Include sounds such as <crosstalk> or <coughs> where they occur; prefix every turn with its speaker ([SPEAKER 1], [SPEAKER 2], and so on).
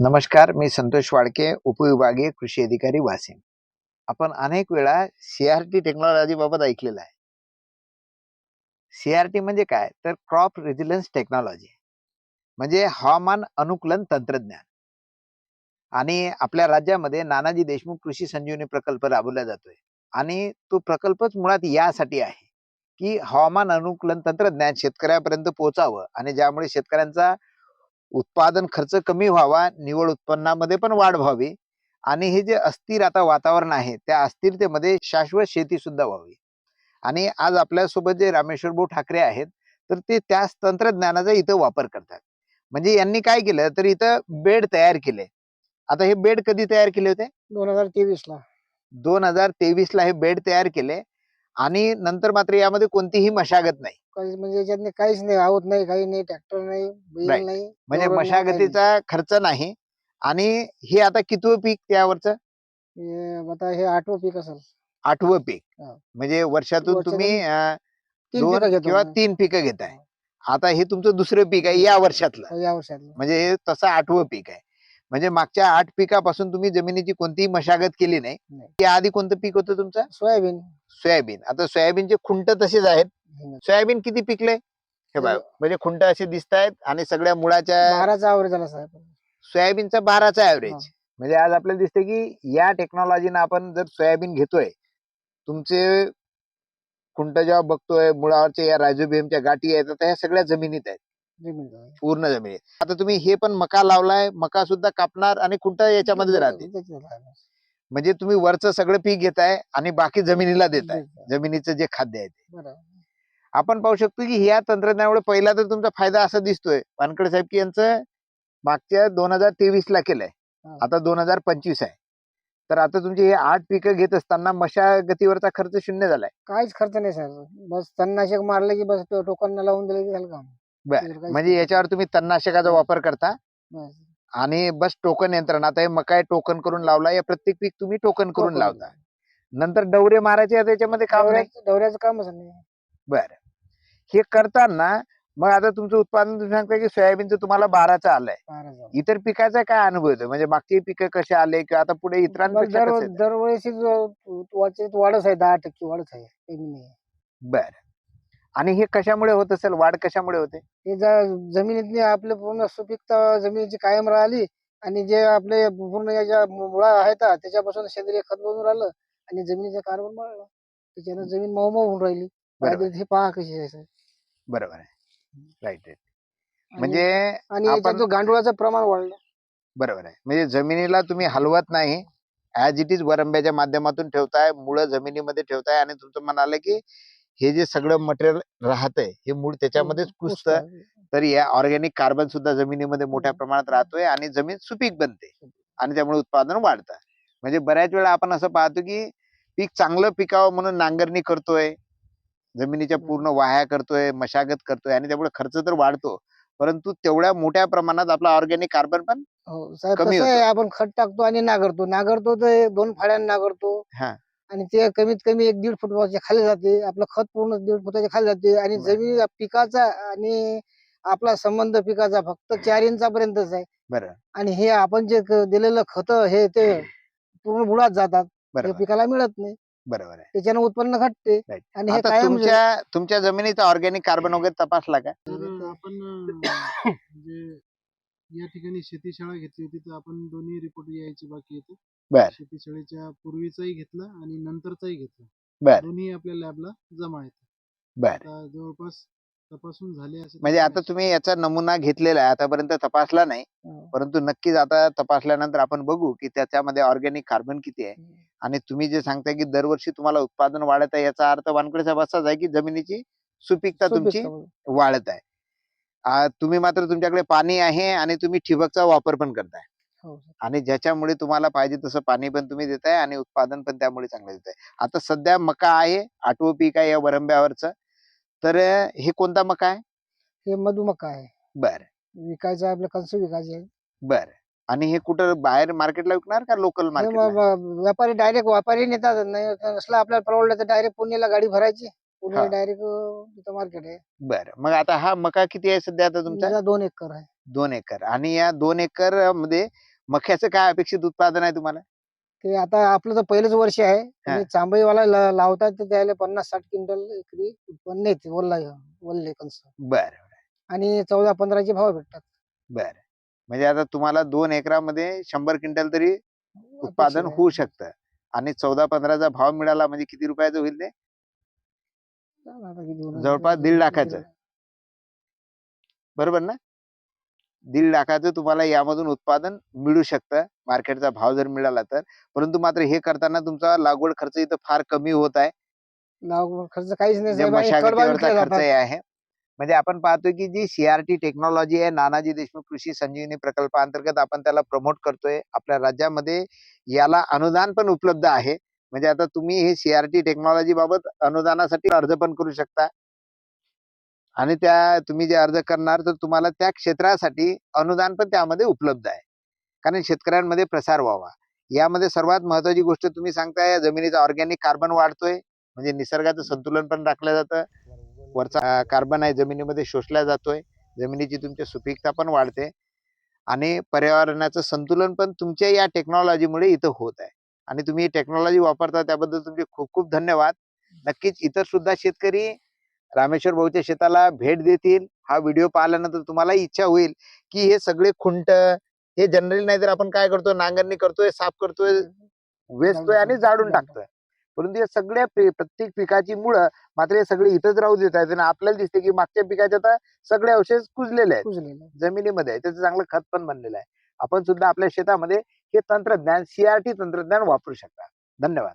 [SPEAKER 1] नमस्कार मी संतोष वाडके उपविभागीय कृषी अधिकारी वासिम आपण अनेक वेळा सीआरटी टेक्नॉलॉजी बाबत ऐकलेलं आहे. सीआरटी म्हणजे काय? तर क्रॉप रेझिलन्स टेक्नॉलॉजी म्हणजे हवामान अनुकूलन तंत्रज्ञान. आणि आपल्या राज्यामध्ये नानाजी देशमुख कृषी संजीवनी प्रकल्प राबवला जातोय. आणि तो प्रकल्पच मुळात यासाठी आहे की हवामान अनुकूलन तंत्रज्ञान शेतकऱ्यापर्यंत पोहोचावं आणि ज्यामुळे शेतकऱ्यांचा उत्पादन खर्च कमी व्हावा निवड उत्पन्नामध्ये पण वाढ व्हावी आणि हे जे अस्थिर आता वातावरण आहे त्या अस्थिरतेमध्ये शाश्वत शेती सुद्धा व्हावी. आणि आज आपल्यासोबत जे रामेश्वर भाऊ ठाकरे आहेत तर ते त्याच तंत्रज्ञानाचा इथं वापर करतात. म्हणजे यांनी काय केलं तर इथं बेड तयार केले. आता हे बेड कधी तयार केले होते?
[SPEAKER 2] दोन हजार तेवीस ला.
[SPEAKER 1] दोन हजार तेवीस ला हे बेड तयार केले आणि नंतर मात्र यामध्ये कोणतीही मशागत नाही.
[SPEAKER 2] काही म्हणजे याच्यात काहीच नाही आवत नाही काही नाही ट्रॅक्टर नाही. बैल नाही.
[SPEAKER 1] म्हणजे
[SPEAKER 2] नाही, काही.
[SPEAKER 1] मशागतीचा खर्च नाही. आणि हे आता कितवं पीक त्यावरचं?
[SPEAKER 2] हे आता हे आठवं पीक असेल.
[SPEAKER 1] आठवं पीक.
[SPEAKER 2] हा.
[SPEAKER 1] म्हणजे वर्षातून
[SPEAKER 2] वर्षातून
[SPEAKER 1] तुम्ही अं,
[SPEAKER 2] तीन
[SPEAKER 1] दोन
[SPEAKER 2] पिकं घेतो
[SPEAKER 1] किंवा. तीन पिकं घेताय आता हे तुमचं दुसरं पीक आहे या वर्षातलं.
[SPEAKER 2] या वर्षातलं.
[SPEAKER 1] म्हणजे हे तसं आठवं पीक आहे. म्हणजे मागच्या आठ पिकापासून तुम्ही जमिनीची कोणतीही मशागत केली नाही.
[SPEAKER 2] नाही.
[SPEAKER 1] या आधी कोणतं पीक होतं तुमचं?
[SPEAKER 2] सोयाबीन.
[SPEAKER 1] सोयाबीन. आता सोयाबीनचे खुंट तसेच आहेत. सोयाबीन किती पिकले हे बघा म्हणजे खुंट असे दिसत आहेत आणि सगळ्या मुळाच्या
[SPEAKER 2] बाराचा साहेब.
[SPEAKER 1] सोयाबीनचा बाराचा. ऍव्हरेज म्हणजे आज आपल्याला दिसते की या टेक्नॉलॉजीनं आपण जर सोयाबीन घेतोय तुमचे खुंट जेव्हा बघतोय मुळावरच्या या रायझोबियमच्या गाठी आहेत तर ह्या सगळ्या जमिनीत आहेत.
[SPEAKER 2] जमिनीत.
[SPEAKER 1] पूर्ण जमिनीत. आता तुम्ही हे पण मका लावलाय मका सुद्धा कापणार आणि खुंट याच्यामध्ये राहते
[SPEAKER 2] त्याच्यात.
[SPEAKER 1] म्हणजे तुम्ही वरचं सगळं पीक घेताय आणि बाकी जमिनीला देताय.
[SPEAKER 2] देत-
[SPEAKER 1] जमिनीचं जे खाद्य आहे ते. आपण पाहू शकतो की या तंत्रज्ञानामुळे पहिला तर तुमचा फायदा असा दिसतोय. वानकडे साहेब की यांचं मागच्या दोन हजार तेवीस ला केलंय. आता दोन हजार पंचवीस आहे. तर आता तुमचे हे आठ पिकं घेत असताना मशागतीवरचा खर्च शून्य झालाय.
[SPEAKER 2] काहीच खर्च नाही सर बस तणनाशक मारलं की बस तो टोकांना लावून दिलं की झालं काम.
[SPEAKER 1] म्हणजे. याच्यावर तुम्ही तणनाशकाचा वापर करता. आणि बस टोकन यंत्रण. आता हे मकाय टोकन करून लावला? या प्रत्येक पीक तुम्ही टोकन करून. लावता. नंतर डवरे मारायचे आता याच्यामध्ये काम नाही?
[SPEAKER 2] डवऱ्याचं कामच नाही.
[SPEAKER 1] बर. हे करताना मग आता तुमचं उत्पादन तुम्ही सांगताय की सोयाबीनचं तुम्हाला बाराचं आलंय. इतर पिकाचा काय अनुभव येतो म्हणजे मागची पिकं कसे आले किंवा आता पुढे इतरांपेक्षा येतं?
[SPEAKER 2] दरवर्षी वाढच आहे दहा टक्के वाढच आहे.
[SPEAKER 1] बर. आणि हे कशामुळे होत असेल? वाढ कशामुळे होते?
[SPEAKER 2] हे ज- जमिनीतली आपले पूर्ण सुपीकता जमिनीची कायम राहिली आणि जे आपले पूर्ण मु- मुळा आहेत आ, त्याच्यापासून सेंद्रिय खत बनून राहिलं आणि जमिनीचा कार्बन वाढला. त्याच्यानं जमीन मऊ होऊन राहिली.
[SPEAKER 1] बरोबर.
[SPEAKER 2] हे पहा कशी आहे साहेब.
[SPEAKER 1] बरोबर आहे. राईट राईट
[SPEAKER 2] आणि-
[SPEAKER 1] म्हणजे
[SPEAKER 2] आणि याच्यात
[SPEAKER 1] आपण-
[SPEAKER 2] जो गांडुळाचं प्रमाण वाढलं.
[SPEAKER 1] बरोबर आहे. म्हणजे जमिनीला तुम्ही हलवत नाही. ऍज इट इज वरंब्याच्या माध्यमातून ठेवताय मुळं जमिनीमध्ये ठेवताय आणि तुमचं म्हणाले की हे जे सगळं मटेरियल राहतंय हे मूळ त्याच्यामध्येच कुसतं
[SPEAKER 2] पुसतं.
[SPEAKER 1] तर या ऑर्गॅनिक कार्बन सुद्धा जमिनीमध्ये मोठ्या. प्रमाणात राहतोय आणि जमीन सुपीक बनते आणि त्यामुळे उत्पादन वाढतं म्हणजे बऱ्याच वेळा आपण असं पाहतो की पीक चांगलं पिकावं म्हणून नांगरणी करतोय जमिनीच्या. पूर्ण वाह्या करतोय मशागत करतोय आणि त्यामुळे खर्च तर वाढतो परंतु तेवढ्या मोठ्या प्रमाणात आपला ऑर्गॅनिक कार्बन पण
[SPEAKER 2] हो
[SPEAKER 1] कमी
[SPEAKER 2] आपण खत टाकतो आणि नांगरतो नांगरतो तर दोन फाड्यानं नांगरतो
[SPEAKER 1] हा.
[SPEAKER 2] आणि ते कमीत कमी एक दीड फुटाच्या खाली जाते. आपलं खत पूर्ण दीड फुटाच्या खाली जाते. आणि. जमीन पिकाचा आणि आपला संबंध पिकाचा फक्त चार इंचापर्यंतच आहे.
[SPEAKER 1] बरं.
[SPEAKER 2] आणि हे आपण जे दिलेलं खत हे ते पूर्ण बुडात जातात. हे
[SPEAKER 1] बरोबर.
[SPEAKER 2] पिकाला मिळत नाही.
[SPEAKER 1] बरोबर आहे.
[SPEAKER 2] त्याच्यानं उत्पन्न घटते. आणि हे कायम
[SPEAKER 1] तुमच्या तुमच्या जमिनीचा ऑर्गॅनिक कार्बन वगैरे तपासला का?
[SPEAKER 3] आपण <coughs> या ठिकाणी शेतीशाळा घेतली होती तर आपण दोन्ही रिपोर्ट यायचे बाकी येते
[SPEAKER 1] बर.
[SPEAKER 3] शेतीशाळेच्या पूर्वीचाही घेतला आणि नंतरचाही घेतला
[SPEAKER 1] बर.
[SPEAKER 3] दोन्ही आपल्या लॅबला जमा आहेत
[SPEAKER 1] बर
[SPEAKER 3] आता जवळपास तपासून झाले असं
[SPEAKER 1] म्हणजे आता तुम्ही याचा नमुना घेतलेला आहे आतापर्यंत तपासला नाही
[SPEAKER 2] हो.
[SPEAKER 1] परंतु नक्कीच आता तपासल्यानंतर आपण बघू की त्याच्यामध्ये ऑर्गॅनिक कार्बन किती आहे आणि तुम्ही जे सांगताय की दरवर्षी तुम्हाला उत्पादन वाढत आहे याचा अर्थ वानकडे साहेब असाच आहे की जमिनीची सुपीकता तुमची. वाढत आहे आ, तुम्ही मात्र तुमच्याकडे पाणी आहे आणि तुम्ही ठिबकचा वापर पण करताय. आणि ज्याच्यामुळे तुम्हाला पाहिजे तसं पाणी पण तुम्ही देताय आणि उत्पादन पण त्यामुळे चांगलं देताय. आता सध्या मका आहे आठवं पीक आहे या वरंब्यावरचं. तर हे कोणता मका आहे?
[SPEAKER 2] हे मधुमका आहे.
[SPEAKER 1] बर.
[SPEAKER 2] विकायचं आपलं कंस विकायचे आहे.
[SPEAKER 1] बर. आणि हे कुठं बाहेर मार्केटला विकणार का लोकल
[SPEAKER 2] हे
[SPEAKER 1] मार्केटला?
[SPEAKER 2] म- म- व्यापारी डायरेक्ट व्यापारी नेतात. नाही नसलं आपल्याला परवडलं तर डायरेक्ट पुण्याला गाडी भरायची. पुणे
[SPEAKER 1] हा.
[SPEAKER 2] डायरेक्ट तिथं मार्केट आहे.
[SPEAKER 1] बर. मग आता हा मका किती आहे सध्या आता तुमचा?
[SPEAKER 2] दोन एकर आहे.
[SPEAKER 1] दोन एकर. आणि या दोन एकरमध्ये मक्याचं काय अपेक्षित उत्पादन आहे तुम्हाला?
[SPEAKER 2] ते आता आपलं तर पहिलंच वर्ष आहे. आणि चांबईवाला ल- लावतात तर त्याला पन्नास साठ क्विंटल एकरी उत्पन्न येते वल्ला वल्ले कंस
[SPEAKER 1] बर
[SPEAKER 2] आणि चौदा पंधराचे भाव भेटतात.
[SPEAKER 1] बर. म्हणजे आता तुम्हाला दोन एकरामध्ये शंभर क्विंटल तरी उत्पादन
[SPEAKER 2] अपेक्षित आहे.
[SPEAKER 1] होऊ शकतं. आणि चौदा पंधराचा भाव मिळाला म्हणजे किती रुपयाचं होईल ते?
[SPEAKER 2] आता किती होणार?
[SPEAKER 1] जवळपास दीड लाखाचं. बरोबर ना? दीड लाखाचं तुम्हाला यामधून उत्पादन मिळू शकतं. मार्केटचा भाव जर मिळाला तर. परंतु मात्र हे करताना तुमचा लागवड खर्च इथं फार कमी होत आहे.
[SPEAKER 2] लागवड खर्च काहीच नाही
[SPEAKER 1] मशागतीवरचा खर्च आहे. म्हणजे आपण पाहतोय की जी सीआरटी टेक्नॉलॉजी आहे नानाजी देशमुख कृषी संजीवनी प्रकल्पाअंतर्गत आपण त्याला प्रमोट करतोय. आपल्या राज्यामध्ये याला अनुदान पण उपलब्ध आहे. म्हणजे आता तुम्ही हे सीआरटी टेक्नॉलॉजी बाबत अनुदानासाठी अर्ज पण करू शकता. आणि त्या तुम्ही जे अर्ज करणार तर तुम्हाला त्या क्षेत्रासाठी अनुदान पण त्यामध्ये उपलब्ध आहे. कारण शेतकऱ्यांमध्ये प्रसार व्हावा. यामध्ये सर्वात महत्वाची गोष्ट तुम्ही सांगताय या जमिनीचा ऑर्गॅनिक कार्बन वाढतोय. म्हणजे निसर्गाचं संतुलन पण राखलं जातं. वरचा कार्बन आहे जमिनीमध्ये शोषला जातोय. जमिनीची तुमची सुपीकता पण वाढते. आणि पर्यावरणाचं संतुलन पण तुमच्या या टेक्नॉलॉजीमुळे इथं होत आहे. आणि तुम्ही टेक्नॉलॉजी वापरता त्याबद्दल तुमचे खूप खूप धन्यवाद. नक्कीच इतर सुद्धा शेतकरी रामेश्वर भाऊच्या शेताला भेट देतील. हा व्हिडिओ पाहिल्यानंतर तुम्हाला इच्छा होईल की हे सगळे खुंट हे जनरली नाही तर आपण काय करतो नांगरणी करतोय साफ करतोय वेचतोय आणि जाळून टाकतोय. परंतु या सगळ्या प्रत्येक पिकाची मुळं मात्र हे सगळे इथंच राहू देत आहेत आणि आपल्याला दिसते की मागच्या पिकाचे आता सगळे अवशेष कुजलेले आहेत. जमिनीमध्ये आहे. त्याचं चांगलं खत पण बनलेलं आहे. आपण सुद्धा आपल्या शेतामध्ये हे तंत्रज्ञान सीआरटी तंत्रज्ञान वापरू शकता. धन्यवाद.